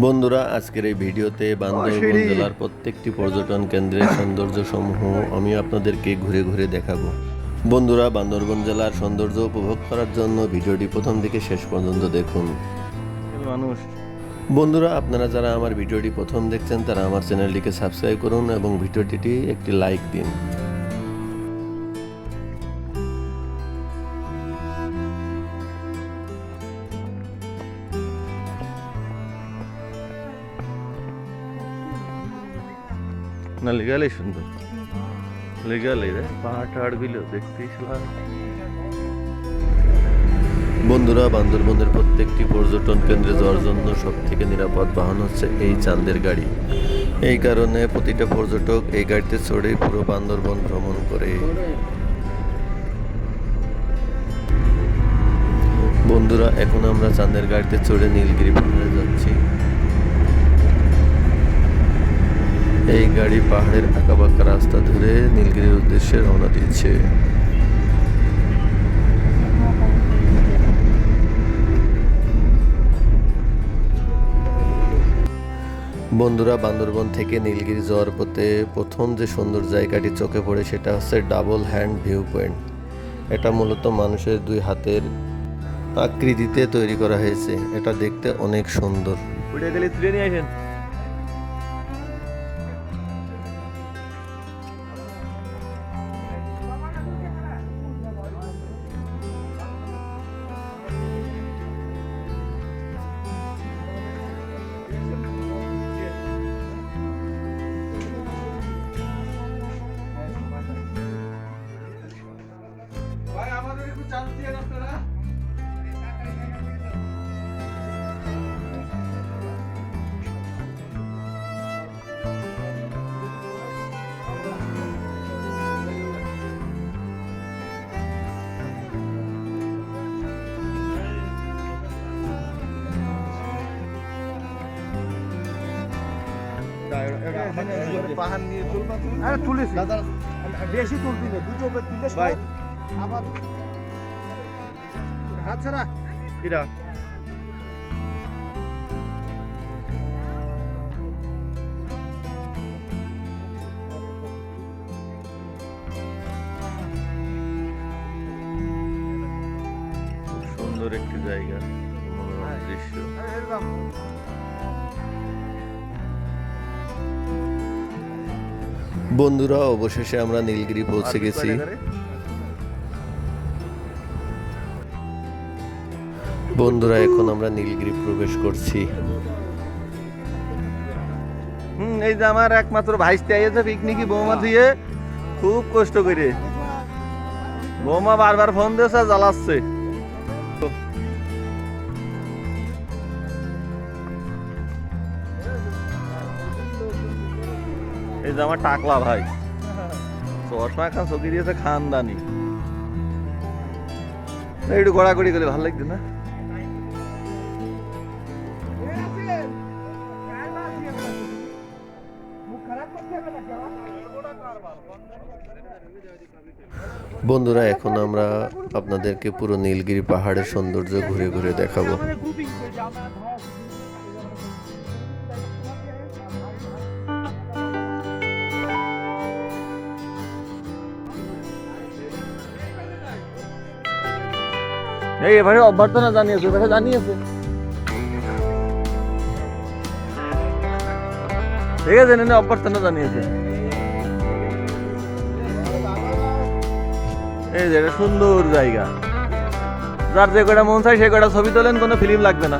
বন্ধুরা আজকের এই ভিডিওতে বান্দরবন জেলার প্রত্যেকটি পর্যটন কেন্দ্রের সৌন্দর্য সমূহ আমি আপনাদেরকে ঘুরে ঘুরে দেখাবো। বন্ধুরা বান্দরবান জেলার সৌন্দর্য উপভোগ করার জন্য ভিডিওটি প্রথম থেকে শেষ পর্যন্ত দেখুন। মানুষ। বন্ধুরা আপনারা যারা আমার ভিডিওটি প্রথম দেখছেন তারা আমার চ্যানেলটিকে সাবস্ক্রাইব করুন এবং ভিডিওটিটি একটি লাইক দিন। না লেগালে সুন্দর লেগালে রে পাহাড় টাহাড়গুলো দেখতেছিলাম বন্ধুরা, বান্দরবনের প্রত্যেকটি পর্যটন কেন্দ্রে যাওয়ার জন্য সব থেকে নিরাপদ বাহন হচ্ছে এই চাঁদের গাড়ি। এই কারণে প্রতিটা পর্যটক এই গাড়িতে চড়ে পুরো বান্দরবন ভ্রমণ করে। বন্ধুরা, এখন আমরা চাঁদের গাড়িতে চড়ে নীলগিরি পাহাড়ে যাচ্ছি। এই গাড়ি পাহাড়ের আঁকাবাঁকা রাস্তা ধরে নীলগিরির উদ্দেশ্যে রওনা দিয়েছে। বন্ধুরা, বান্দরবন থেকে নীলগিরি যাওয়ার পথে প্রথম যে সুন্দর জায়গাটি চোখে পড়ে সেটা হচ্ছে ডাবল হ্যান্ড ভিউ পয়েন্ট। এটা মূলত মানুষের দুই হাতের আকৃতিতে তৈরি করা হয়েছে। এটা দেখতে অনেক সুন্দর। উঠে গেলে আসেন। আরে তুলিস। দাদা বেশি তুলবি না দুটো তুলে। আবার হাত ছাড়া। কিরা বন্ধুরা অবশেষে আমরা নীলগিরি পৌঁছে গেছি। বন্ধুরা এখন আমরা নীলগিরি প্রবেশ করছি। হুম এই যে আমার একমাত্র ভাইস্তে আইয়েছে পিকনিকি বৌমা দিয়ে খুব কষ্ট করে। বৌমা বারবার ফোন দিয়েছে জ্বালাচ্ছে। এই যে আমার টাকলা ভাই। চশমা খান, চকি দিয়েছে খানদানি। একটু গড়াগড়ি গেলে ভালো লাগছে না? বন্ধুরা, এখন আমরা আপনাদেরকে পুরো নীলগিরি পাহাড়ের সৌন্দর্য ঘুরে ঘুরে দেখাবো। এই এবারে অভ্যর্থনা জানিয়েছে, এবারে জানিয়েছে। ঠিক আছে নেনে অভ্যর্থনা জানিয়েছে। এই যে সুন্দর জায়গা। যার যে কটা মন চাই সে কটা ছবি তোলেন, কোনো ফিল্ম লাগবে না।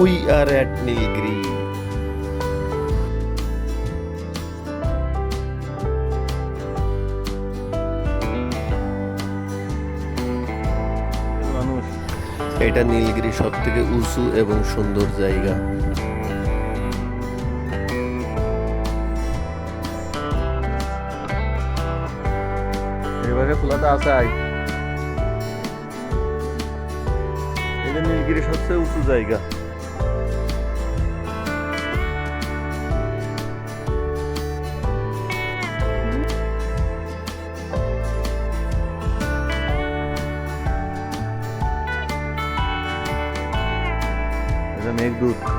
উই আর অ্যাট নীলগিরি এটা নীলগিরি সব থেকে উঁচু এবং সুন্দর জায়গা। এবারে খোলাতে আছে আই। এটা নীলগিরি সবচেয়ে উঁচু জায়গা। এটা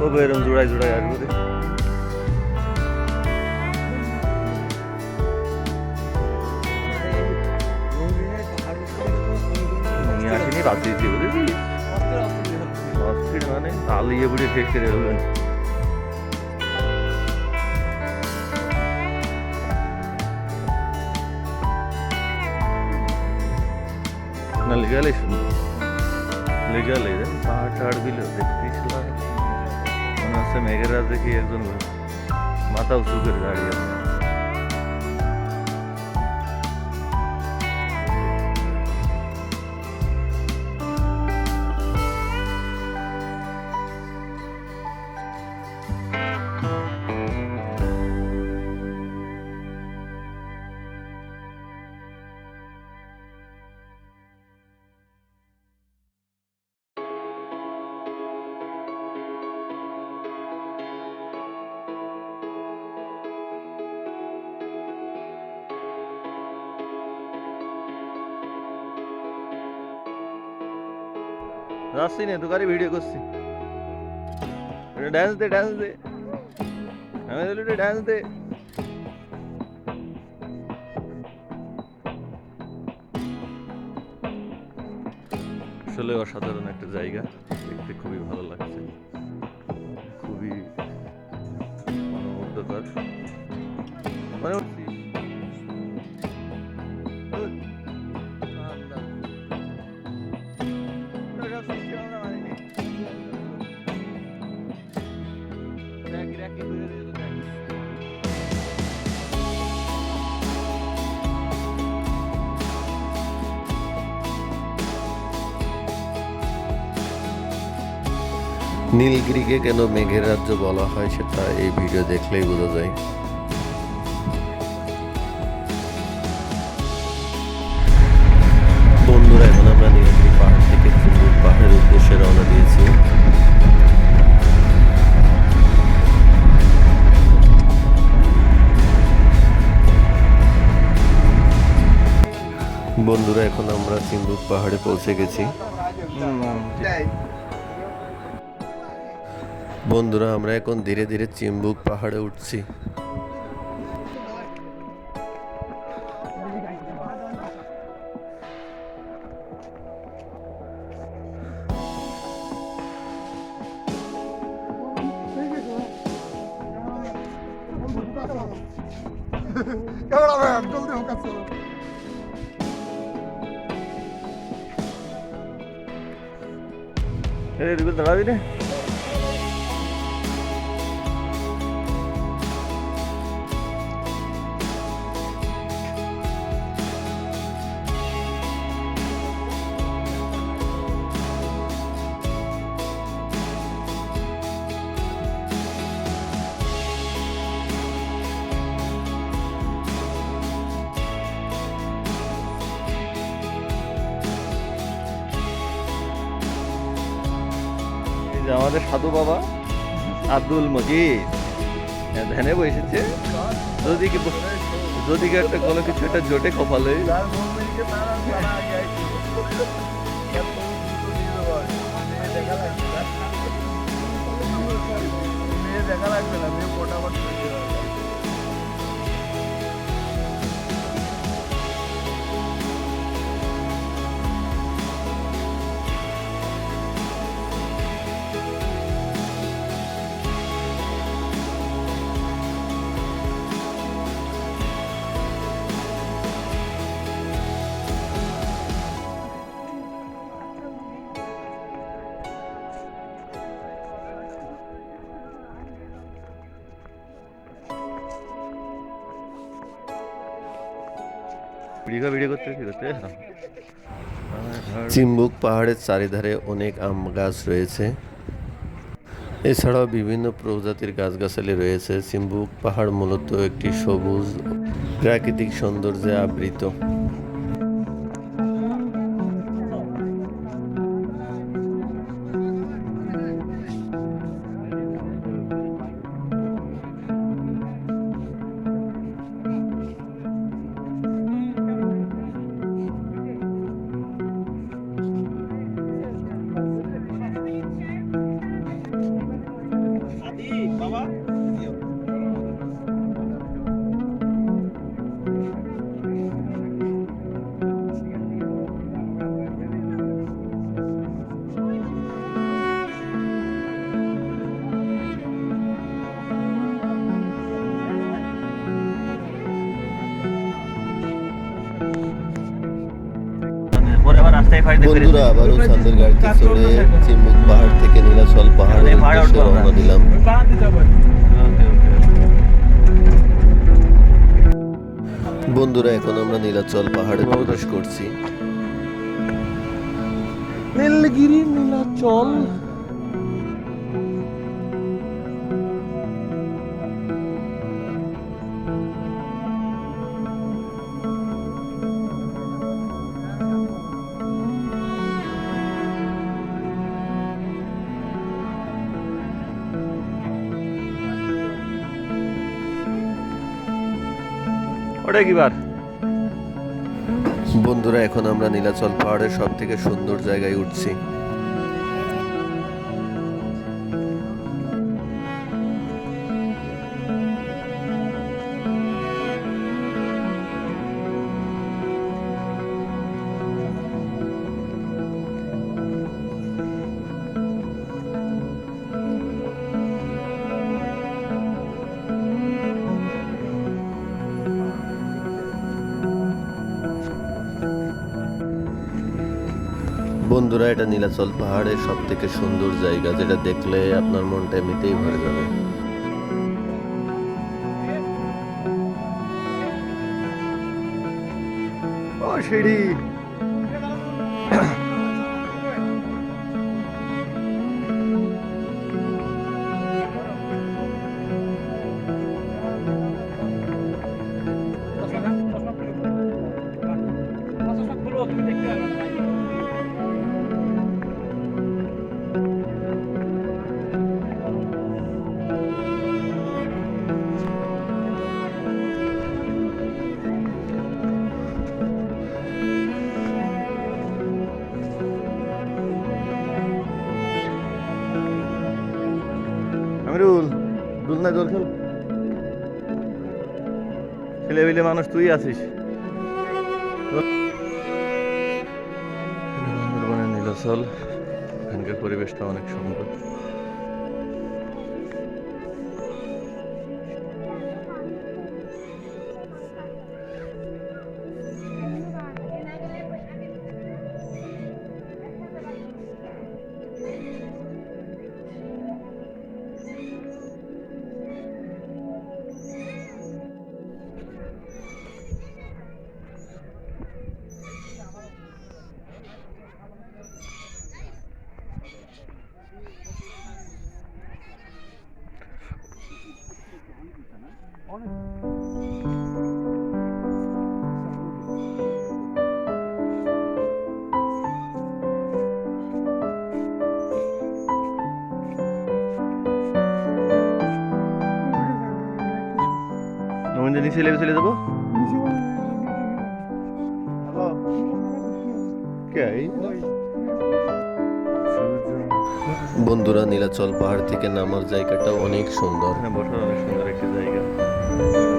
ও এরম জোড়ায় জোড়ায় আসব রে নিয়ে আসিনি বাদ দিয়েছি বুঝেছিস অস্থির মানে তালিয়ে বুড়ে শেষ করে হবেন না লেগালে শুনুন লেগালে পাহাড় টাহাড় দিল দেখতেই ছিলাম মনে হচ্ছে মেঘের দেখি একজন মাথা উঁচু করে দাঁড়িয়ে আছে? যাচ্ছি না তোকারি ভিডিও করছি। এটা ড্যান্স দে ড্যান্স দে আমি বলি ড্যান্স দে আসলে অসাধারণ একটা জায়গা, দেখতে খুবই ভালো লাগছে। খুবই মনোমুগ্ধকর। মনে নীলগিরিকে কেন মেঘের রাজ্য বলা হয় সেটা এই ভিডিও দেখলেই বোঝা যায়। বন্ধুরা, এখন আমরা নীলগিরি পাহাড় থেকে চুম্বুক পাহাড়ের উদ্দেশ্যে রওনা দিয়েছি। বন্ধুরা, এখন আমরা চিম্বুক পাহাড়ে পৌঁছে গেছি। বন্ধুরা আমরা এখন ধীরে ধীরে চিম্বুক পাহাড়ে উঠছি। দাঁড়াবি রে যে আমাদের সাধু বাবা আব্দুল মজিদ। ধ্যানে বসেছে। যদি কি যদি কি একটা কোনো কিছু একটা জোটে কপালে। দেখা লাগবে না, মেয়ে মোটামুটি চিম্বুক পাহাড়ের চারিধারে অনেক আম গাছ রয়েছে। এছাড়াও বিভিন্ন প্রজাতির গাছগাছালি রয়েছে। চিম্বুক পাহাড় মূলত একটি সবুজ প্রাকৃতিক সৌন্দর্যে আবৃত। বন্ধুরা আবারও সান্দের গাড়িতে চড়ে চিম্বুক পাহাড় থেকে নীলাচল পাহাড়ের উদ্দেশ্যে রওনা দিলাম। বন্ধুরা এখন আমরা নীলাচল পাহাড়ে প্রবেশ করছি। নীলগিরি নীলাচল। ওটা কি বার? বন্ধুরা এখন আমরা নীলাচল পাহাড়ের সব থেকে সুন্দর জায়গায় উঠছি। বন্ধুরা, এটা নীলাচল পাহাড়ের সব থেকে সুন্দর জায়গা, যেটা দেখলে আপনার মনটা এমনিতেই ভরে যাবে। সিঁড়ি। আমিরুল দুলনা জল খেল। ছেলে বিলে মানুষ তুই আছিস। নীলাচল এখানকার পরিবেশটা অনেক সুন্দর। নিচে লেগে চলে যাব। বন্ধুরা নীলাচল পাহাড় থেকে নামার জায়গাটা অনেক সুন্দর। এখানে বসার অনেক সুন্দর একটি জায়গা।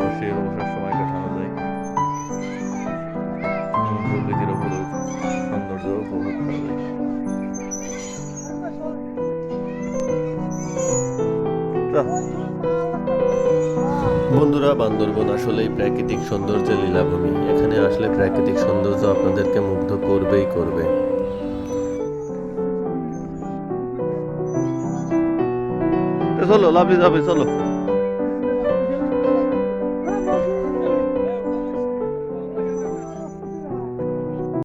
বসে বসার সময় কাটানো যায়। প্রকৃতির অপরূপ সৌন্দর্য উপভোগ করা যায়। চল। বন্ধুরা, বান্দরবন আসলেই প্রাকৃতিক সৌন্দর্যের লীলাভূমি। এখানে আসলে প্রাকৃতিক সৌন্দর্য আপনাদেরকে মুগ্ধ করবেই করবে। চলো লাভি যাবে চলো।